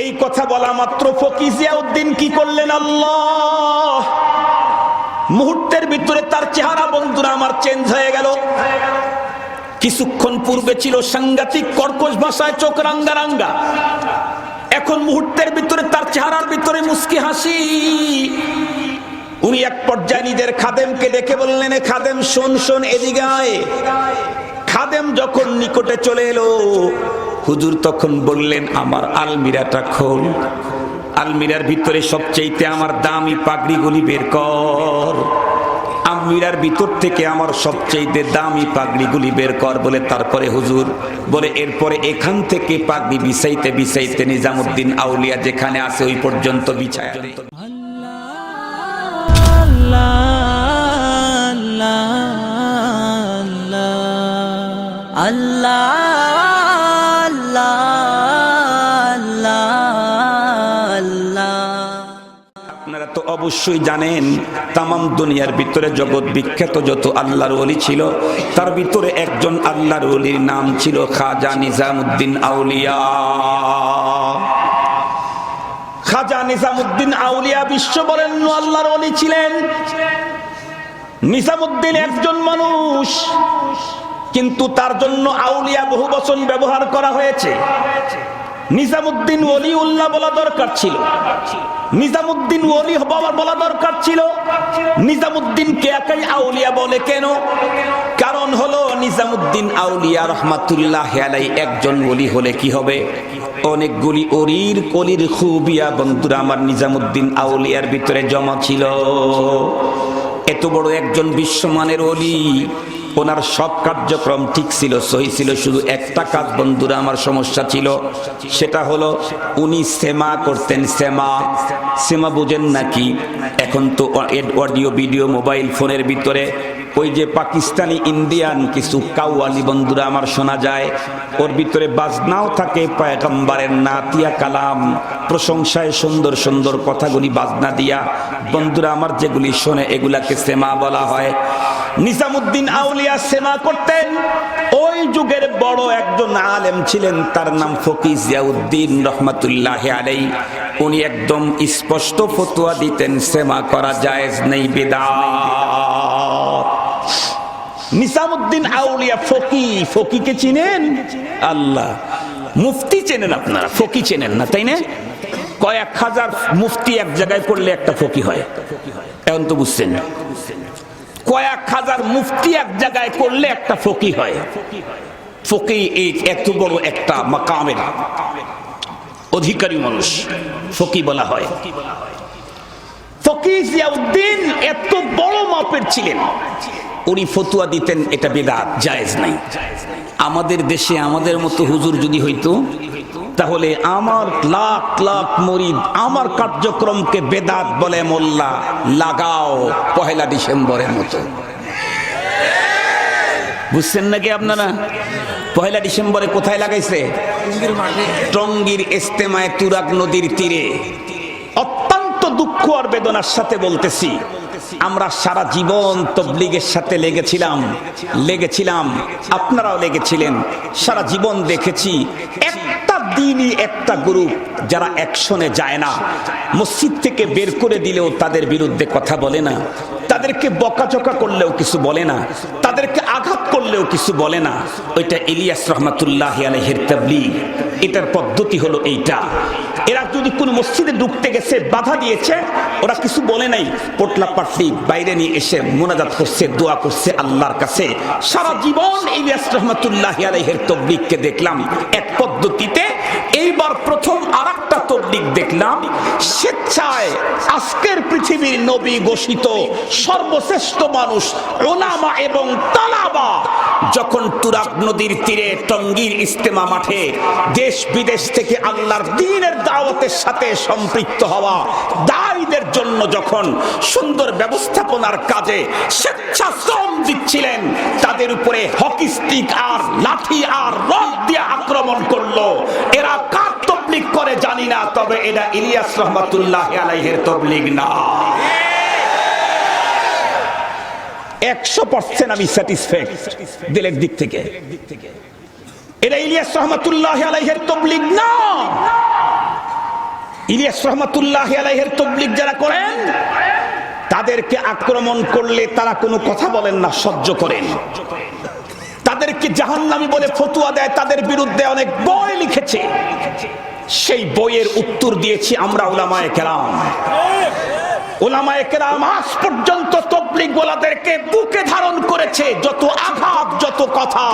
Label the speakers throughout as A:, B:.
A: এই কথা বলা মাত্র ফকিজিয়া উদ্দিন কি করলেন আল্লাহ? মুহূর্তের ভিতরে তার চেহারা বন্ধুরা আমার চেঞ্জ হয়ে গেল। কিছুক্ষণ পূর্বে ছিল সাংঘাতিক কর্কশ ভাষায় চোখ রাঙ্গা রাঙ্গা এখন মুহূর্তের ভিতরে তার চেহারার ভিতরে মুস্কি হাসি। উনি এক পর্যায়ে নিজের খাদেমকে ডেকে বললেন খাদেম, শোন শোন, এদিকে খাদেম যখন নিকটে চলে এলো হুজুর তখন বললেন, আমার আলমিরাটা খোল। আলমিরার ভিতরে সবচেয়েতে আমার দামি পাগড়িগুলি বের কর। আলমিরার ভিতর থেকে আমার সবচেয়েতে দামি পাগড়িগুলি বের কর, বলে তারপরে হুজুর বলে, এরপরে এখান থেকে পাগড়ি বিছাইতে বিছাইতে নিজামুদ্দিন আউলিয়া যেখানে আছে, ওই পর্যন্ত বিছায় আপনারা অবশ্যই জানেন, তামাম দুনিয়ার ভিতরে জগৎ বিখ্যাত যত আল্লাহর অলি ছিল, তার ভিতরে একজন আল্লাহর অলির নাম ছিল খাজা নিজামুদ্দিন আউলিয়া। খাজা নিজামুদ্দিন আউলিয়া বিশ্ব বলেন আল্লাহর ওলি ছিলেন। নিজামুদ্দিন একজন মানুষ, কিন্তু তার জন্য আউলিয়া বহু বচন ব্যবহার করা হয়েছে। নিজামুদ্দিন ওলি উল্লাহ বলা দরকার ছিল। নিজামুদ্দিন ওলি বাবার বলা দরকার ছিল। নিজামুদ্দিন কে একাই আউলিয়া বলে কেন? কারণ হলো নিজামুদ্দিন আউলিয়া রহমাতুল্লাহ আলাই একজন ওলি হলে কি হবে? অনেকগুলি অরির কলির খুবিয়া বন্ধুরা আমার নিজামুদ্দিন আউলিয়ার ভিতরে জমা ছিল। এত বড় একজন বিশ্বমানের অলি ওনার সব কার্যক্রম ঠিক ছিল, সহি ছিল, শুধু একটা কাজ বন্ধুরা আমার সমস্যা ছিল, সেটা হলো উনি সেমা করতেন, সেমা সেমা বুঝেন নাকি? এখন তো অডিও, ভিডিও, মোবাইল, ফোনের ভিতরে ওই যে পাকিস্তানি, ইন্ডিয়ান কিছু কাউয়ালি বন্ধুরা আমার শোনা যায়, ওর ভিতরে বাজনাও থাকে, পায়গম্বারের নাতিয়া কালাম, প্রশংসায় সুন্দর সুন্দর কথাগুলি বাজনা দিয়া, বন্ধুরা আমার যেগুলি শোনে, এগুলাকে সেমা বলা হয়। নিজামুদ্দিন আউলিয়া সেমা করতেন। ওই যুগের বড় একজন আলেম ছিলেন, তার নাম ফকির জিয়াউদ্দিন রহমাতুল্লাহ আলাই উনি একদম স্পষ্ট ফতুয়া দিতেন সেমা করা জায়েজ নেই বেদা নিসামুদ্দিন আউলিয়া ফকি ফকিকে চিনেন? আল্লাহ। মুফতি চেনেন আপনারা ফকি চেনেন না, তাই না? কয়েক হাজার মুফতি এক জায়গায় করলে একটা ফকি হয়। এখন তো বুঝছেন। কয়েক হাজার মুফতি এক জায়গায় করলে একটা ফকি হয়। ফকি এই এত বড় একটা মাকামের অধিকারী মানুষ, ফকি বলা হয়। ফকির জিয়াউদ্দিন এত বড় মাপের ছিলেন। উনি ফতুয়া দিতেন, এটা জায়েজ নাই। আমাদের দেশে আমাদের মতো হুজুর যদি হইতো তাহলে আমার লাখ লাখ মরিদ আমার কার্যক্রমকে বেদাত বলে মোল্লা লাগাও পহেলা ডিসেম্বরের মতো। বুঝছেন নাকি আপনারা? পহেলা ডিসেম্বরে কোথায় লাগাইছে? টঙ্গির ইস্তেমায় তুরাগ নদীর তীরে। অত্যন্ত দুঃখ আর বেদনার সাথে বলতেছি, আমরা সারা জীবন তবলিগের সাথে লেগেছিলাম লেগেছিলাম, আপনারাও লেগেছিলেন, সারা জীবন দেখেছি দিনই একটা গ্রুপ যারা অ্যাকশনে যায় না। মসজিদ থেকে বের করে দিলেও তাদের বিরুদ্ধে কথা বলে না। তাদেরকে বকাচকা করলেও কিছু বলে না। তাদেরকে আঘাত করলেও কিছু বলে না। ওইটা ইলিয়াস রহমাতুল্লাহ আলহের তাবলিগ। এটার পদ্ধতি হলো এইটা। এরা যদি কোন মসজিদে ঢুকতে গেছে, বাধা দিয়েছে, ওরা কিছু বলে নাই। পোটলা পাটলি বাইরে নিয়ে এসে মোনাজাত করছে, দোয়া করছে আল্লাহর কাছে। সারা জীবন ইলিয়াস রহমাতুল্লাহ আলহের তবলিগকে দেখলাম। এক পদ্ধতিতে প্রথম তবলিগ দেখলাম, স্বেচ্ছায় আজকের পৃথিবীর নবী ঘোষিত সর্বশ্রেষ্ঠ মানুষ ওলামা এবং তালাবা। যখন তুরাগ নদীর তীরে টঙ্গীর ইস্তেমা মাঠে দেশ বিদেশ থেকে আল্লাহর দিনের দাওয়াতের সাথে সম্পৃক্ত হওয়া দায়ীদের জন্য যখন সুন্দর ব্যবস্থাপনার কাজে স্বেচ্ছাশ্রম দিচ্ছিলেন, তাদের উপরে হকি স্টিক আর লাঠি আর রড দিয়ে আক্রমণ করল। এরা কার তবে এটা ইলিয়াস রহমাতুল্লাহ আলাইহের তবলিগ না। একশো পার্সেন্ট আমি দিলের দিক থেকে। এটা ইলিয়াস রহমাতুল্লাহ আলাইহের তবলিগ না। ইলিয়াস রহমাতুল্লাহ আলাইহের তবলিগ যারা করেন, তাদেরকে আক্রমণ করলে তারা কোনো কথা বলেন না, সহ্য করেন। তাদেরকে জাহান্নামি বলে ফতুয়া দেয়, তাদের বিরুদ্ধে অনেক বই লিখেছে। সেই বইয়ের উত্তর দিয়েছি আমরা ওলামায় কেরাম। পর্যন্ত তবলিক গোলাদেরকে বুকে ধারণ করেছে, যত আঘাত, যত কথা,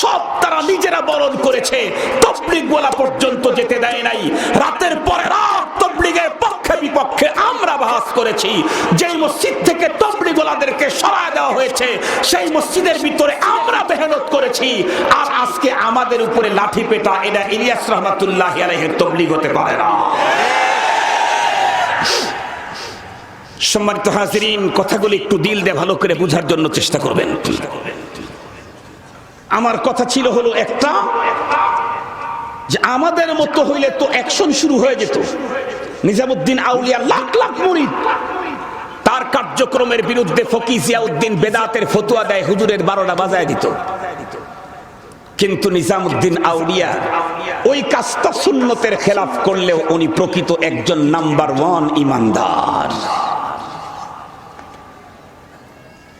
A: সব তারা নিজেরা বরণ করেছে। তবলিক গোলা পর্যন্ত যেতে দেয় নাই। রাতের পরে রাত তবলিগের পক্ষে বিপক্ষে আমরা বাহাস করেছি। যেই মসজিদ থেকে তবলিগ গোলাদেরকে সরায় দেওয়া হয়েছে, সেই মসজিদের ভিতরে আমরা মেহনত করেছি। আর আজকে আমাদের উপরে লাঠি পেটা এটা ইলিয়াস রহমাতুল্লাহ আলাইহের তবলিগ হতে পারে না। সম্মানিত হাজিরিন, কথাগুলি একটু দিল দিয়ে ভালো করে বোঝার জন্য চেষ্টা করবেন। আমার কথা ছিল হলো একটা, যে আমাদের মতো হইলে তো অ্যাকশন শুরু হয়ে যেত। নিজামুদ্দিন আউলিয়া লাখ লাখ মুরিদ। তার কার্যক্রমের বিরুদ্ধে ফকি জিয়াউদ্দিন বেদাতের ফতুয়া দেয় হুজুরের বারোটা বাজায় দিত। কিন্তু নিজামুদ্দিন আউলিয়া ওই কাজটা সুন্নতের খেলাফ করলেও উনি প্রকৃত একজন নাম্বার ওয়ান ইমানদার।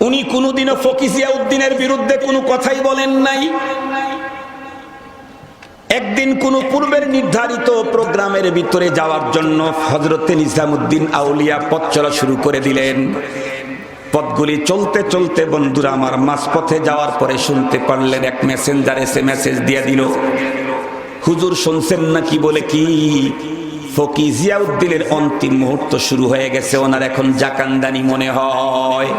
A: উনি কোনোদিনও ফকিজিয়া উদ্দিনের বিরুদ্ধে কোনো কথাই বলেন নাই। একদিন কোন পূর্বের নির্ধারিত প্রোগ্রামের ভিতরে যাওয়ার জন্য হজরতে নিজামুদ্দিন আউলিয়া পথ চলা শুরু করে দিলেন। পথগুলি চলতে চলতে বন্ধুরা আমার মাঝপথে যাওয়ার পরে শুনতে পারলেন, এক মেসেঞ্জার এসে মেসেজ দিয়ে দিল, হুজুর শুনছেন না কি বলে কি? ফকি জিয়াউদ্দিনের অন্তিম মুহূর্ত শুরু হয়ে গেছে, ওনার এখন জাকান্দানি মনে হয়।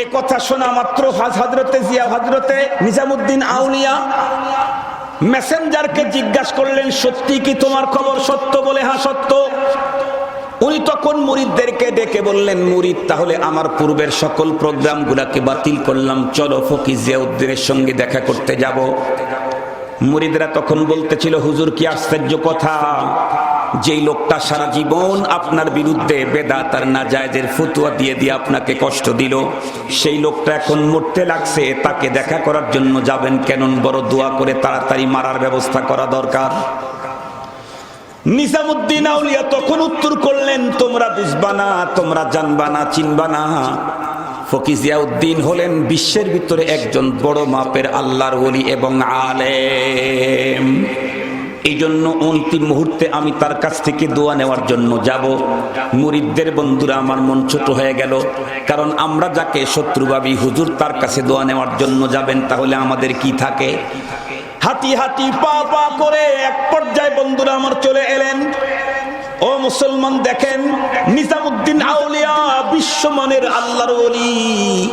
A: এ কথা শোনা মাত্র হজরতে জিয়া হজরতে নিজামুদ্দিন আউলিয়া মেসেঞ্জারকে জিজ্ঞাসা করলেন, সত্যি কি তোমার খবর সত্য বলে? হ্যাঁ সত্য। উনি তখন মুরিদদেরকে ডেকে বললেন, মুরিদ, তাহলে আমার পূর্বের সকল প্রোগ্রামগুলাকে বাতিল করলাম। চলো ফকি জিয়াউদ্দিনের সঙ্গে দেখা করতে যাব। মুরিদরা তখন বলতেছিল, হুজুর, কি আশ্চর্য কথা। যেই লোকটা সারা জীবন আপনার বিরুদ্ধে বেদাত আর নাজায়জের ফতুয়া দিয়ে দিয়ে আপনাকে কষ্ট দিল, সেই লোকটা এখন মরতে লাগছে, তাকে দেখা করার জন্য যাবেন কেন বড় দোয়া করে তাড়াতাড়ি মারার ব্যবস্থা করা দরকার। নিজামুদ্দিন আউলিয়া তখন উত্তর করলেন, তোমরা বুঝবা না, তোমরা জানবা না, চিনবা না। ফকিজিয়া উদ্দিন হলেন বিশ্বের ভিতরে একজন বড় মাপের আল্লাহর ওলি এবং আলেম। এই জন্য অন্তিম মুহূর্তে আমি তার কাছ থেকে দোয়া নেওয়ার জন্য যাব। মুরিদদের বন্ধুরা, আমার মন ছোট হয়ে গেল। কারণ আমরা যাকে শত্রু ভাবি, হুজুর তার কাছে দোয়া নেওয়ার জন্য যাবেন, তাহলে আমাদের কি থাকে? হাতি হাতি পা পা করে এক পর্যায়ে বন্ধুরা আমার চলে এলেন। ও মুসলমান দেখেন, নিজামুদ্দিন আউলিয়া বিশ্বমানের আল্লাহর ওলি।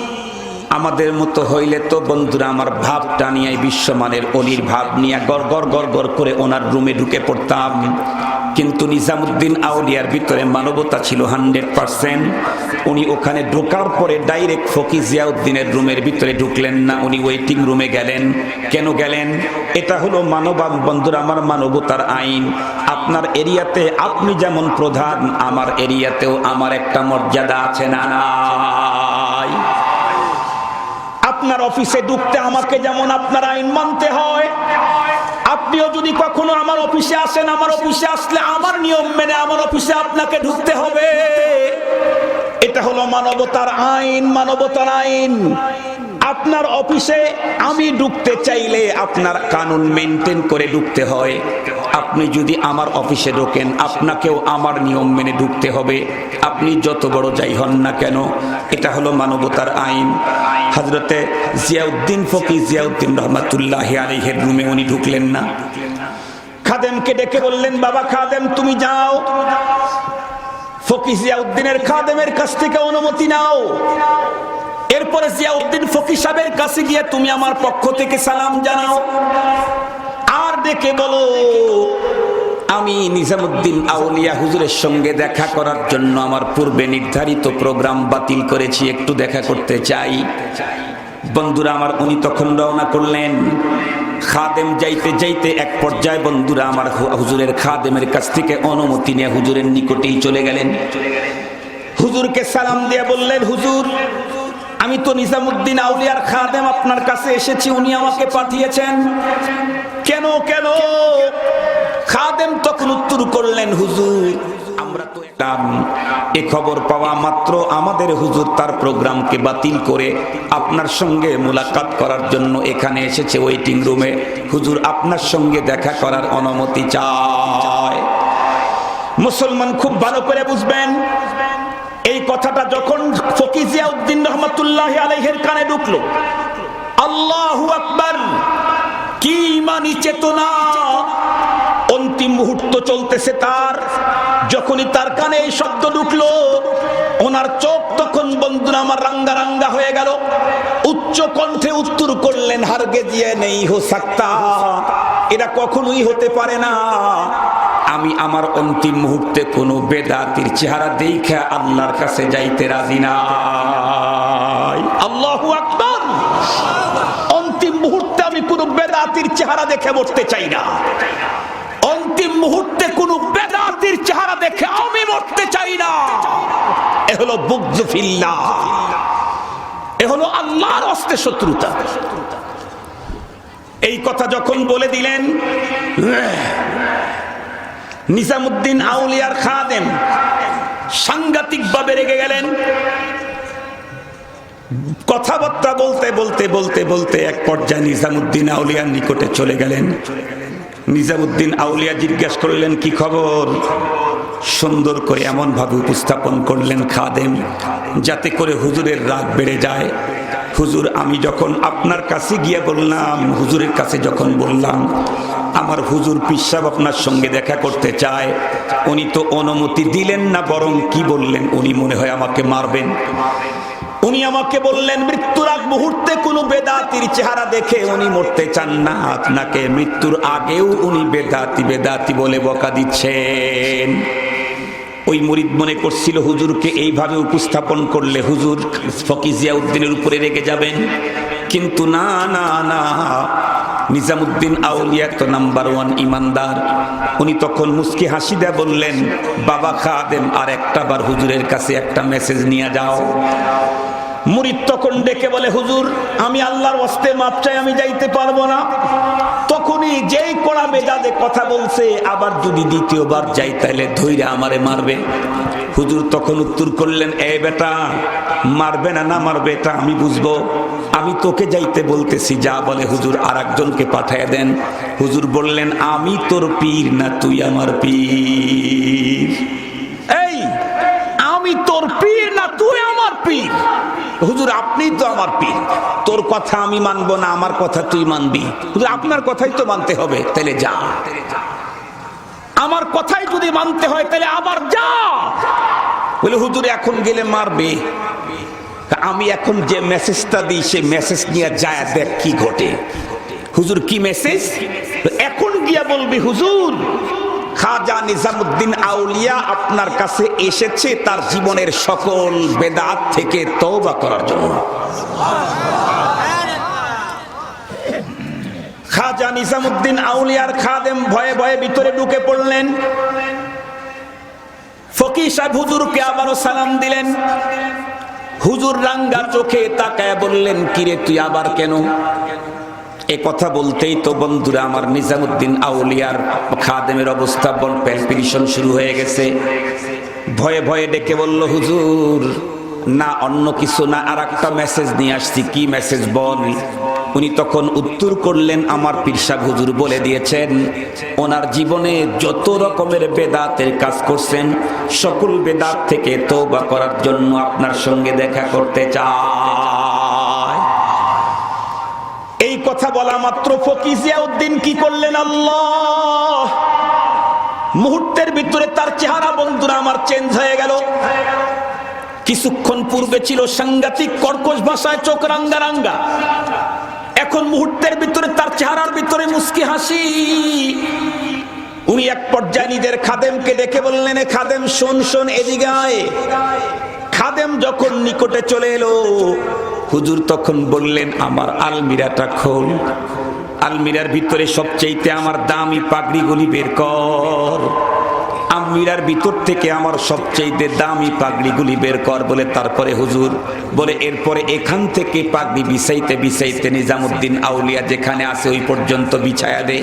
A: আমাদের মতো হইলে তো বন্ধুরা আমার ভাব নিয়ে বিশ্বমানের অলির ভাব নিয়ে গড় গড় গড় গড় করে ওনার রুমে ঢুকে পড়তাম। কিন্তু নিজামুদ্দিন আউলিয়ার ভিতরে মানবতা ছিল হান্ড্রেড পার্সেন্ট। উনি ওখানে ঢোকার পরে ডাইরেক্ট ফকি জিয়াউদ্দিনের রুমের ভিতরে ঢুকলেন না। উনি ওয়েটিং রুমে গেলেন। কেন গেলেন? এটা হলো মানবান বন্ধুরা, আমার মানবতার আইন। আপনার এরিয়াতে আপনি যেমন প্রধান, আমার এরিয়াতেও আমার একটা মর্যাদা আছে। না নাই আপনার অফিসে ঢুকতে আমাকে যেমন আপনার আইন মানতে হয়। আপনিও যদি কখনো আমার অফিসে আসেন, আমার অফিসে আসলে আমার নিয়ম মেনে আমার অফিসে আপনাকে ঢুকতে হবে। এটা হলো মানবতার আইন মানবতার আইন। আপনার অফিসে আমি ঢুকতে চাইলে আপনার কানুন মেনটেন করে ঢুকতে হয়। আপনি যদি আমার অফিসে ঢোকেন, আপনাকেও আমার নিয়ম মেনে ঢুকতে হবে। আপনি যত বড় যাই হন না কেন, এটা হলো মানবতার আইন। হজরতে জিয়াউদ্দিন ফকি জিয়াউদ্দিন রহমাতুল্লাহ আলিহের রুমে উনি ঢুকলেন না। খাদেমকে ডেকে বললেন, বাবা খাদেম, তুমি যাও। ফকি জিয়াউদ্দিনের খাদেমের কাছ থেকে অনুমতি নাও। এরপরে জিয়াউদ্দিন ফকি সাহেবের কাছে গিয়ে, তুমি আমার পক্ষ থেকে সালাম জানাও। ডেকে বলো, আমি নিজামুদ্দিন আউলিয়া হুজুরের সঙ্গে দেখা করার জন্য আমার পূর্বে নির্ধারিত প্রোগ্রাম বাতিল করেছি, একটু দেখা করতে চাই। বন্ধুরা আমার, উনি তখন রওনা করলেন। খাদেম যাইতে যাইতে এক পর্যায়ে বন্ধুরা আমার হুজুরের খাদেমের কাছ থেকে অনুমতি নিয়ে হুজুরের নিকটেই চলে গেলেন। হুজুরকে সালাম দিয়ে বললেন, হুজুর, আমি তো নিজামুদ্দিন আউলিয়ার খাদেম আপনার কাছে এসেছি, উনি আমাকে পাঠিয়েছেন। কেন কেন? খাদেম তখন উত্তর করলেন, হুজুর, আমরা তো এ খবর পাওয়া মাত্র আমাদের হুজুর তার প্রোগ্রামকে বাতিল করে আপনার সঙ্গে মোলাকাত করার জন্য এখানে এসেছে ওয়েটিং রুমে হুজুর, আপনার সঙ্গে দেখা করার অনুমতি চায়। মুসলমান খুব ভালো করে বুঝবেন, এই কথাটা যখন ফকিজিয়া উদ্দিন রহমতুল্লাহ আলহের কানে ঢুকলো, আল্লাহ আকবার কি ইমানি চেতনা? অন্তিম মুহূর্ত চলতেছে তার। যখনই তার কানে এই শব্দ ঢুকলো, ওনার চোখ তখন বন্ধুরা আমার রাঙ্গা রাঙ্গা হয়ে গেল। উচ্চ কণ্ঠে উত্তর করলেন হারগে দিয়ে নেই হো সাক্তা। এটা কখনোই হতে পারে না। আমি আমার অন্তিম মুহূর্তে কোনো বেদাতির চেহারা দেখে আল্লাহর কাছে যাইতে রাজি না আল্লাহু আকবার অন্তিম মুহূর্তে আমি কোন বেদাতির চেহারা দেখে মরতে চাই না। অন্তিম মুহূর্তে কোন বেদাতির চেহারা দেখে আমি মরতে চাই না। এ হলো বুকজুফিল্লা এ হলো আল্লাহর অস্তে শত্রুতা। এই কথা যখন বলে দিলেন, নিজামুদ্দিন আউলিয়ার খাদেম সাংঘাতিক ভাবে রেগে গেলেন। কথাবার্তা বলতে বলতে বলতে বলতে এক পর্যায়ে নিজামুদ্দিন আউলিয়ার নিকটে চলে গেলেন। নিজামুদ্দিন আউলিয়া জিজ্ঞাসা করলেন, কি খবর? সুন্দর করে এমন ভাবে উপস্থাপন করলেন খাদেম, যাতে করে হুজুরের রাগ বেড়ে যায়। হুজুর, আমি যখন আপনার কাছে গিয়ে বললাম, হুজুরের কাছে যখন বললাম, আমার হুজুর পিসাব আপনার সঙ্গে দেখা করতে চায়, উনি তো অনুমতি দিলেন না, বরং কি বললেন, উনি মনে হয় আমাকে মারবেন। উনি আমাকে বললেন, মৃত্যুর আগ মুহূর্তে কোনো বেদাতির চেহারা দেখে উনি মরতে চান না। আপনাকে মৃত্যুর আগেও উনি বেদাতি বেদাতি বলে বকা দিচ্ছেন। ওই মুরিদ মনে করছিল, হুজুরকে এইভাবে উপস্থাপন করলে হুজুর ফকিজিয়া উদ্দিনের উপরে রেগে যাবেন। কিন্তু না না না, নিজামুদ্দিন আউলিয়া তো নাম্বার ওয়ান ইমানদার। উনি তখন মুস্কি হাসি দেয়া বললেন, বাবা খাদেম, আর একটা বার হুজুরের কাছে একটা মেসেজ নিয়ে যাও। মুরিদ তখন ডেকে বলে, হুজুর, আমি আল্লাহর অস্তে মাপ আমি যাইতে পারব না। তখনই যেই কড়া মেজাজে কথা বলছে, আবার যদি দ্বিতীয়বার যাই, তাহলে ধৈর্য আমারে মারবে। হুজুর তখন উত্তর করলেন, এ বেটা, মারবে না না মারবে এটা আমি বুঝব। আমি তোকে যাইতে বলতেছি, যা বলে হুজুর, আর একজনকে পাঠায় দেন। হুজুর বললেন, আমি তোর পীর না তুই আমার পীর? এই, আমি তোর পীর না তুই আমার পীর? হুজুর আপনি তো আমার পীর। তোর কথা আমি মানব না, আমার কথা তুই মানবি। হুজুর, আপনার কথাই তো মানতে হবে, তাহলে যা। আমার কথাই যদি মানতে হয়, তাহলে আবার যা। বলে, হুজুর, এখন গেলে মারবে। আমি এখন যে মেসেজটা দিই সে মেসেজ নিয়ে যায়, দেখ কি ঘটে। হুজুর, কি মেসেজ? এখন গিয়া বলবি, হুজুর খাজা নিজামুদ্দিন আউলিয়া আপনার কাছে এসেছে তার জীবনের সকল বেদাত থেকে তওবা করার জন্য। খাজা নিজামুদ্দিন আউলিয়ার খাদেম ভয়ে ভয়ে ভিতরে ঢুকে পড়লেন। ফকির সাহেব হুজুরকে আবারও সালাম দিলেন। হুজুর রাঙ্গা চোখে তাকায় বললেন, কিরে, তুই আবার কেন? এ কথা বলতেই তো বন্ধুরা আমার নিজামুদ্দিন আউলিয়ার খাদেমের অবস্থা প্যালপিটিশন শুরু হয়ে গেছে। ভয়ে ভয়ে ডেকে বলল, হুজুর, না অন্য কিছু, না আর একটা মেসেজ নিয়ে আসছি। কি মেসেজ বল? উনি তখন উত্তর করলেন, আমার পিরসাব হুজুর বলে দিয়েছেন, ওনার জীবনে যত রকমের বেদাতের কাজ করছেন, সকল বেদাত থেকে তৌবা করার জন্য আপনার সঙ্গে দেখা করতে চায় কথা বলা মাত্র ফকিজিয়াউদ্দিন কি করলেন আল্লাহ? মুহূর্তের ভিতরে তার চেহারা বন্ধুরা আমার চেঞ্জ হয়ে গেল। কিছুক্ষণ পূর্বে ছিল সাংঘাতিক কর্কশ ভাষায় চোখ রাঙ্গা রাঙ্গা। এখন মুহূর্তের ভিতরে তার চেহারার ভিতরে মুস্কি হাসি। উনি এক পর্যায়ে নিজের খাদেমকে দেখে বললেন, "এ খাদেম, শোন শোন, এদিকে খাদেম যখন নিকটে চলে এলো হুজুর তখন বললেন, আমার আলমিরাটা খোল। আলমিরার ভিতরে সবচেয়েতে আমার দামি পাগড়িগুলি বের কর। আলমিরার ভিতর থেকে আমার সবচেয়ে দামি পাগড়িগুলি বের কর, বলে তারপরে হুজুর বলে, এরপরে এখান থেকে পাগড়ি বিছাইতে বিছাইতে নিজামুদ্দিন আউলিয়া যেখানে আছে, ওই পর্যন্ত বিছায়া দে।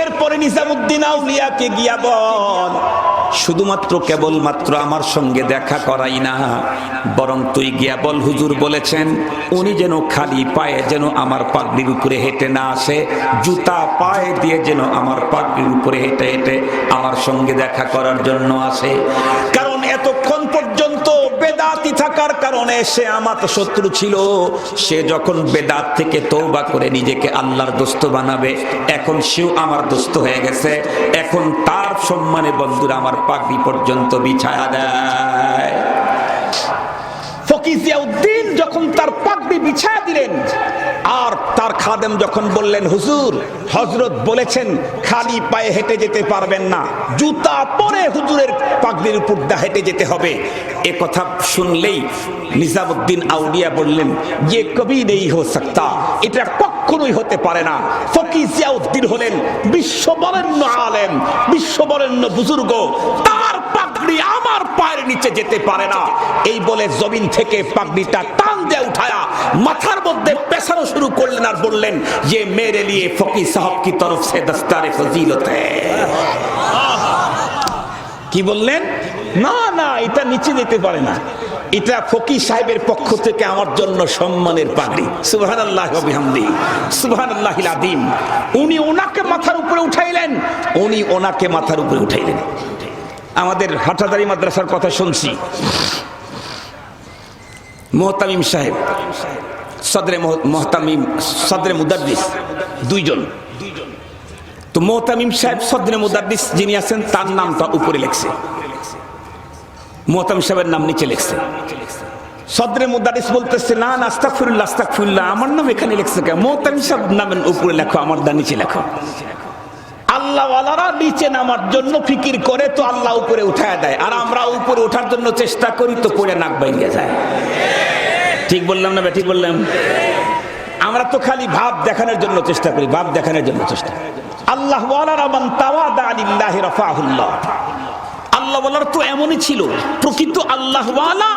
A: এরপরে নিজামুদ্দিন আউলিয়াকে গিয়া বল, শুধুমাত্র কেবলমাত্র আমার সঙ্গে দেখা করাই না, বরং তুই গিয়া বল, হুজুর বলেছেন, উনি যেন খালি পায়ে যেন আমার পাগড়ির উপরে হেঁটে না আসে, জুতা পায়ে দিয়ে যেন আমার পাগড়ির উপরে হেঁটে হেঁটে আমার সঙ্গে দেখা করার জন্য আসে। কারণ এতক্ষণ পর্যন্ত বেদাতি থাকার কারণে সে আমার শত্রু ছিল। সে যখন বেদাত থেকে তৌবা করে নিজেকে আল্লাহর দোস্ত বানাবে, এখন সেও আমার দোস্ত হয়ে গেছে। এখন তার সম্মানে বন্ধুরা আমার পাগড়ি পর্যন্ত বিছায়া দেয়। ফকিজিয়া উদ্দিন যখন তার পাগড়ি বিছায়া দিলেন। আর তার খাদেম যখন বললেন, হুজুর হজরত বলেছেন, খালি পায়ে হেঁটে যেতে পারবেন না। জুতা পরে হুজুরের পাগড়ির উপর দা হেঁটে যেতে হবে। এ কথা শুনলেই নিজামুদ্দিন আউলিয়া বললেন যে কবি নেই হো সকতা, এটা কখনোই হতে পারে না। ফকিজিয়াউদ্দিন হলেন, বিশ্ববরেণ্য আলেম, বিশ্ববরেণ্য বুজুর্গ, তার পাগড়ি আমার পায়ের নিচে যেতে পারে না। এই বলে জমিন থেকে পাগড়িটা টান দিয়ে উঠায়া মাথার মধ্যে পেছানো শুরু করলেন আর বললেন যে মেরে লিয়ে ফকি সাহব কি তরফ সে দস্তারে ফজিলত কি বললেন? না না, এটা নিচে যেতে পারে না। এটা ফকির সাহেবের পক্ষ থেকে আমার জন্য সম্মানের পাগড়ি। সুবহান আল্লাহ বিহামদি। সুবহান আল্লাহ উনি ওনাকে মাথার উপরে উঠাইলেন। উনি ওনাকে মাথার উপরে উঠাইলেন। আমাদের হাটাদারি মাদ্রাসার কথা শুনছি। মোহতামিম সাহেব, সদরে মোহ- মোহতামিম, সদরে মুদাদ্দিস, দুইজন। তো মোহতামিম সাহেব, সদরে মুদাদ্দিস যিনি আছেন, তার নামটা উপরে লেখছে। মোহতামিম সাহেবের নাম নিচে লেখছে। সদরে মুদারিস বলতেছে, না না, আস্তাগফিরুল্লাহ আস্তাগফিরুল্লাহ, আমার নাম এখানে লেখছে কেন? মোহতামিম সাহেব নামের উপরে লেখো, আমার দা নিচে লেখো। আল্লাহ ওয়ালারা নিচে নামার জন্য ফিকির করে তো আল্লাহ উপরে উঠায় দেয়। আর আমরা উপরে ওঠার জন্য চেষ্টা করি তো পড়ে নাক ভেঙে যায়। ঠিক বললাম না ঠিক বললাম? আমরা তো খালি ভাব দেখানোর জন্য চেষ্টা করি, ভাব দেখানোর জন্য চেষ্টা আল্লাহ আল্লাহ তো এমনই ছিল, প্রকৃত আল্লাহ ওয়ালা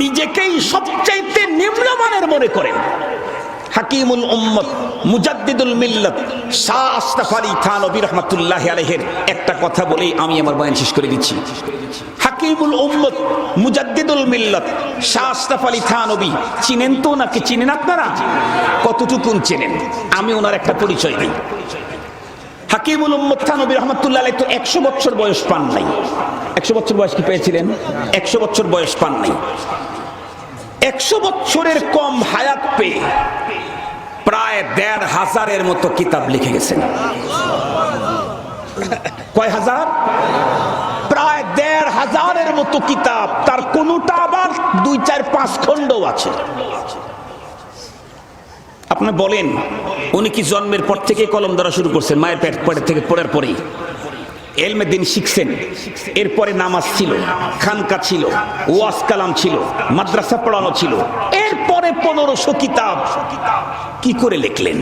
A: নিজেকেই সবচাইতে নিম্নমানের মনে করেন। হাকিমুল উম্মত, মুজাদ্দিদুল মিল্লত, শাহ আশরাফ আলী থানবী রহমাতুল্লাহ আলহের একটা কথা বলেই আমি আমার বয়ান শেষ করে দিচ্ছি। হাকিমুল উম্মত, মুজাদ্দিদুল মিল্লত, শাহ আশরাফ আলী থানবী চিনেন তো নাকি চিনেন আপনারা? কতটুকুন চেনেন? আমি ওনার একটা পরিচয় দিই। হাকিমুল উম্মত থানবী রহমাতুল্লাহ আলাইহি তো একশো বছর বয়স পান নাই। একশো বছর বয়স কি পেয়েছিলেন? একশো বছর বয়স পান নাই। একশো বছরের কম হায়াত পেয়ে প্রায় দেড় হাজারের মতো কিতাব লিখে গেছেন। কয় হাজার? প্রায় দেড় হাজারের মতো কিতাব। তার কোনটা আবার দুই, চার, পাঁচ খণ্ডও আছে। আপনি বলেন, উনি কি জন্মের পর থেকে কলম ধরা শুরু করছেন? মায়ের পেট পড়ে থেকে পড়ার পরেই। এলমে দিন শিখছেন। এরপরে নামাজ ছিল, খানকা ছিল ওয়াস কালাম ছিল, মাদ্রাসা পড়ানো ছিল। এরপরে পনেরোশো কিতাব। কি করে লিখলেন?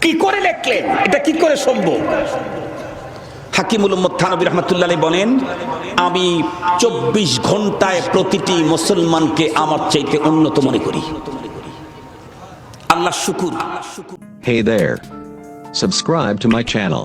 A: কি করে লিখলেন? এটা কি করে সম্ভব? হাকিমুল থানবী রহমতুল্লাহ বলেন, আমি চব্বিশ ঘন্টায় প্রতিটি মুসলমানকে আমার চাইতে উন্নত মনে করি। আল্লাহ শুকুর।
B: Hey there. Subscribe to my channel.